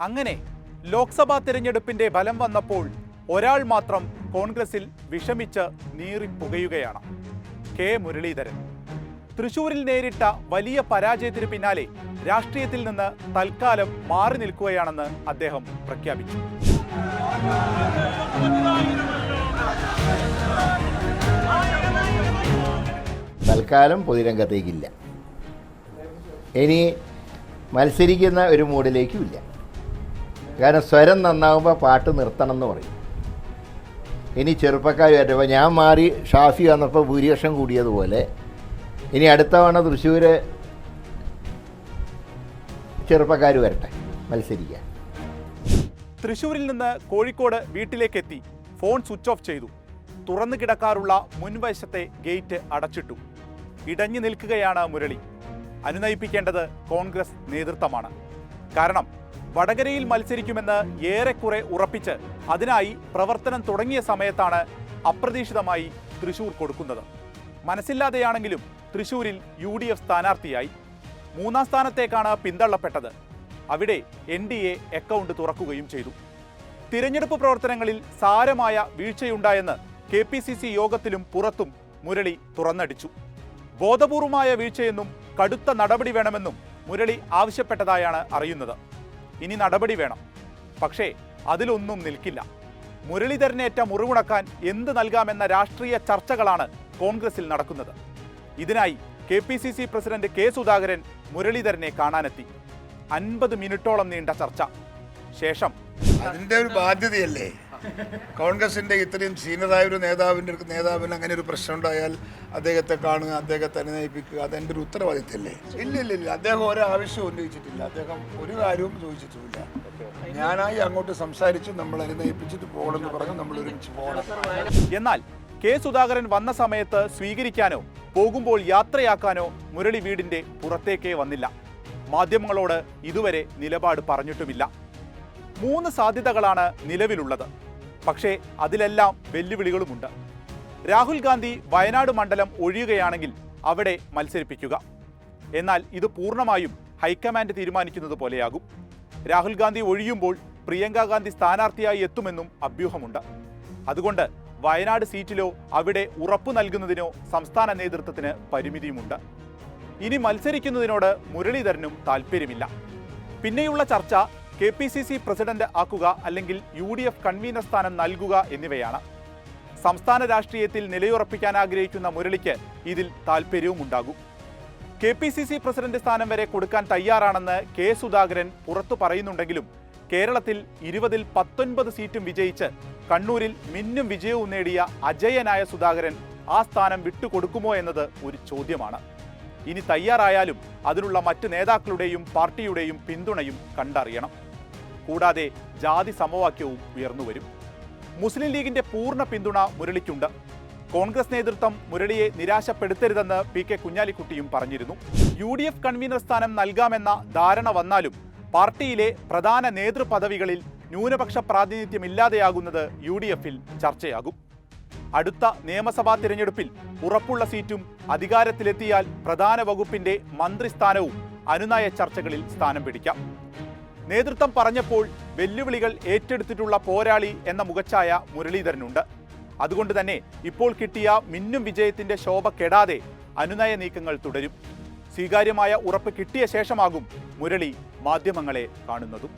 അങ്ങനെ ലോക്സഭാ തിരഞ്ഞെടുപ്പിന്റെ ഫലം വന്നപ്പോൾ ഒരാൾ മാത്രം കോൺഗ്രസിൽ വിഷമിച്ച് നീറിപ്പുകയുകയാണ്. കെ. മുരളീധരൻ. തൃശൂരിൽ നേരിട്ട വലിയ പരാജയത്തിന് പിന്നാലെ രാഷ്ട്രീയത്തിൽ നിന്ന് തൽക്കാലം മാറി നിൽക്കുകയാണെന്ന് അദ്ദേഹം പ്രഖ്യാപിച്ചു. തൽക്കാലം പൊതുരംഗത്തേക്കില്ല. ഇനി മത്സരിക്കുന്ന ഒരു മൂഡിലേക്കും ഇല്ല. കാരണം സ്വരം നന്നാവുമ്പോൾ പാട്ട് നിർത്തണം എന്ന് പറയും. ഇനി ചെറുപ്പക്കാർ വരുമ്പോൾ ഞാൻ മാറി ഷാഫി വന്നപ്പോൾ ഭൂരിപക്ഷം കൂടിയതുപോലെ ഇനി അടുത്ത തവണ തൃശ്ശൂർ ചെറുപ്പക്കാർ വരട്ടെ മത്സരിക്കാൻ. തൃശ്ശൂരിൽ നിന്ന് കോഴിക്കോട് വീട്ടിലേക്കെത്തി ഫോൺ സ്വിച്ച് ഓഫ് ചെയ്തു. തുറന്നു കിടക്കാറുള്ള മുൻവശത്തെ ഗേറ്റ് അടച്ചിട്ടു. ഇടഞ്ഞു നിൽക്കുകയാണ് മുരളി. അനുനയിപ്പിക്കേണ്ടത് കോൺഗ്രസ് നേതൃത്വമാണ്. കാരണം വടകരയിൽ മത്സരിക്കുമെന്ന് ഏറെക്കുറെ ഉറപ്പിച്ച് അതിനായി പ്രവർത്തനം തുടങ്ങിയ സമയത്താണ് അപ്രതീക്ഷിതമായി തൃശൂർ കൊടുക്കുന്നത്. മനസ്സില്ലാതെയാണെങ്കിലും തൃശൂരിൽ യു ഡി എഫ് സ്ഥാനാർത്ഥിയായി. മൂന്നാം സ്ഥാനത്തേക്കാണ് പിന്തള്ളപ്പെട്ടത്. അവിടെ എൻ ഡി എ അക്കൗണ്ട് തുറക്കുകയും ചെയ്തു. തിരഞ്ഞെടുപ്പ് പ്രവർത്തനങ്ങളിൽ സാരമായ വീഴ്ചയുണ്ടായെന്ന് കെ പി സി സി യോഗത്തിലും പുറത്തും മുരളി തുറന്നടിച്ചു. ബോധപൂർവമായ വീഴ്ചയെന്നും കടുത്ത നടപടി വേണമെന്നും മുരളി ആവശ്യപ്പെട്ടതായാണ് അറിയുന്നത്. ഇനി നടപടി വേണം. പക്ഷേ അതിലൊന്നും നിൽക്കില്ല. മുരളീധരനേറ്റ മുറിവുണക്കാൻ എന്ത് നൽകാമെന്ന രാഷ്ട്രീയ ചർച്ചകളാണ് കോൺഗ്രസിൽ നടക്കുന്നത്. ഇതിനായി K P C C president K Sudhakaran മുരളീധരനെ കാണാനെത്തി. അൻപത് മിനിറ്റോളം നീണ്ട ചർച്ച. ശേഷം അതിന്റെ ഒരു ബാധ്യതയല്ലേ? കോൺഗ്രസിന്റെ ഇത്രയും സീനിയറായ ഒരു നേതാവിന്റെ നേതാവിന് അങ്ങനെ ഒരു പ്രശ്നം ഉണ്ടായാൽ അദ്ദേഹത്തെ കാണുക അദ്ദേഹത്തെ അനുനയിപ്പിക്കുക അതെന്റെ ഒരു ഉത്തരവാദിത്തമല്ലേ ഇല്ല ഇല്ല ഇല്ല. അദ്ദേഹം ഒരു ആവശ്യവും ഉന്നയിച്ചിട്ടില്ല. അദ്ദേഹം ഒരു കാര്യവും ചോദിച്ചിട്ടുമില്ല. ഞാനായി അങ്ങോട്ട് സംസാരിച്ചു നമ്മൾ അനുനയിപ്പിച്ചിട്ട് പോകണമെന്ന് പറഞ്ഞ് നമ്മൾ ഒരുമിച്ച് പോകണം. എന്നാൽ കെ സുധാകരൻ വന്ന സമയത്ത് സ്വീകരിക്കാനോ പോകുമ്പോൾ യാത്രയാക്കാനോ മുരളി വീടിന്റെ പുറത്തേക്കേ വന്നില്ല. മാധ്യമങ്ങളോട് ഇതുവരെ നിലപാട് പറഞ്ഞിട്ടുമില്ല. മൂന്ന് സാധ്യതകളാണ് നിലവിലുള്ളത്. പക്ഷേ അതിലെല്ലാം വെല്ലുവിളികളുമുണ്ട്. രാഹുൽ ഗാന്ധി വയനാട് മണ്ഡലം ഒഴിയുകയാണെങ്കിൽ അവിടെ മത്സരിപ്പിക്കുക. എന്നാൽ ഇത് പൂർണമായും ഹൈക്കമാൻഡ് തീരുമാനിക്കുന്നത് പോലെയാകും. രാഹുൽ ഗാന്ധി ഒഴിയുമ്പോൾ പ്രിയങ്ക ഗാന്ധി സ്ഥാനാർത്ഥിയായി എത്തുമെന്നും അഭ്യൂഹമുണ്ട്. അതുകൊണ്ട് വയനാട് സീറ്റിലോ അവിടെ ഉറപ്പു നൽകുന്നതിനോ സംസ്ഥാന നേതൃത്വത്തിന് പരിമിതിയുമുണ്ട്. ഇനി മത്സരിക്കുന്നതിനോട് മുരളീധരനും താല്പര്യമില്ല പിന്നെയുള്ള ചർച്ച K P C C president ആക്കുക അല്ലെങ്കിൽ യു ഡി എഫ് കൺവീനർ സ്ഥാനം നൽകുക എന്നിവയാണ്. സംസ്ഥാന രാഷ്ട്രീയത്തിൽ നിലയുറപ്പിക്കാൻ ആഗ്രഹിക്കുന്ന മുരളിക്ക് ഇതിൽ താൽപ്പര്യവും ഉണ്ടാകും K P C C president സ്ഥാനം വരെ കൊടുക്കാൻ തയ്യാറാണെന്ന് കെ സുധാകരൻ പുറത്തു പറയുന്നുണ്ടെങ്കിലും കേരളത്തിൽ ഇരുപതിൽ പത്തൊൻപത് സീറ്റും വിജയിച്ച് കണ്ണൂരിൽ മിന്നും വിജയവും നേടിയ അജയനായ സുധാകരൻ ആ സ്ഥാനം വിട്ടുകൊടുക്കുമോ എന്നത് ഒരു ചോദ്യമാണ്. ഇനി തയ്യാറായാലും അതിനുള്ള മറ്റ് നേതാക്കളുടെയും പാർട്ടിയുടെയും പിന്തുണയും കണ്ടറിയണം. കൂടാതെ ജാതി സമവാക്യവും ഉയർന്നുവരും മുസ്ലിം ലീഗിന്റെ പൂർണ പിന്തുണ മുരളിക്കുണ്ട്. കോൺഗ്രസ് നേതൃത്വം മുരളിയെ നിരാശപ്പെടുത്തരുതെന്ന് പി കെ കുഞ്ഞാലിക്കുട്ടിയും പറഞ്ഞിരുന്നു. യു ഡി എഫ് കൺവീനർ സ്ഥാനം നൽകാമെന്ന ധാരണ വന്നാലും പാർട്ടിയിലെ പ്രധാന നേതൃപദവികളിൽ ന്യൂനപക്ഷ പ്രാതിനിധ്യം ഇല്ലാതെയാകുന്നത് യു ഡി എഫിൽ ചർച്ചയാകും. അടുത്ത നിയമസഭാ തിരഞ്ഞെടുപ്പിൽ ഉറപ്പുള്ള സീറ്റും അധികാരത്തിലെത്തിയാൽ പ്രധാന വകുപ്പിന്റെ മന്ത്രിസ്ഥാനവും അനുനയ ചർച്ചകളിൽ സ്ഥാനം പിടിക്കാം. നേതൃത്വം പറഞ്ഞപ്പോൾ വെല്ലുവിളികൾ ഏറ്റെടുത്തിട്ടുള്ള പോരാളി എന്ന മുഖച്ഛായ മുരളീധരനുണ്ട്. അതുകൊണ്ട് തന്നെ ഇപ്പോൾ കിട്ടിയ മിന്നും വിജയത്തിന്റെ ശോഭ കെടാതെ അനുനയ നീക്കങ്ങൾ തുടരും. സ്വീകാര്യമായ ഉറപ്പ് കിട്ടിയ ശേഷമാകും മുരളി മാധ്യമങ്ങളെ കാണുന്നതും.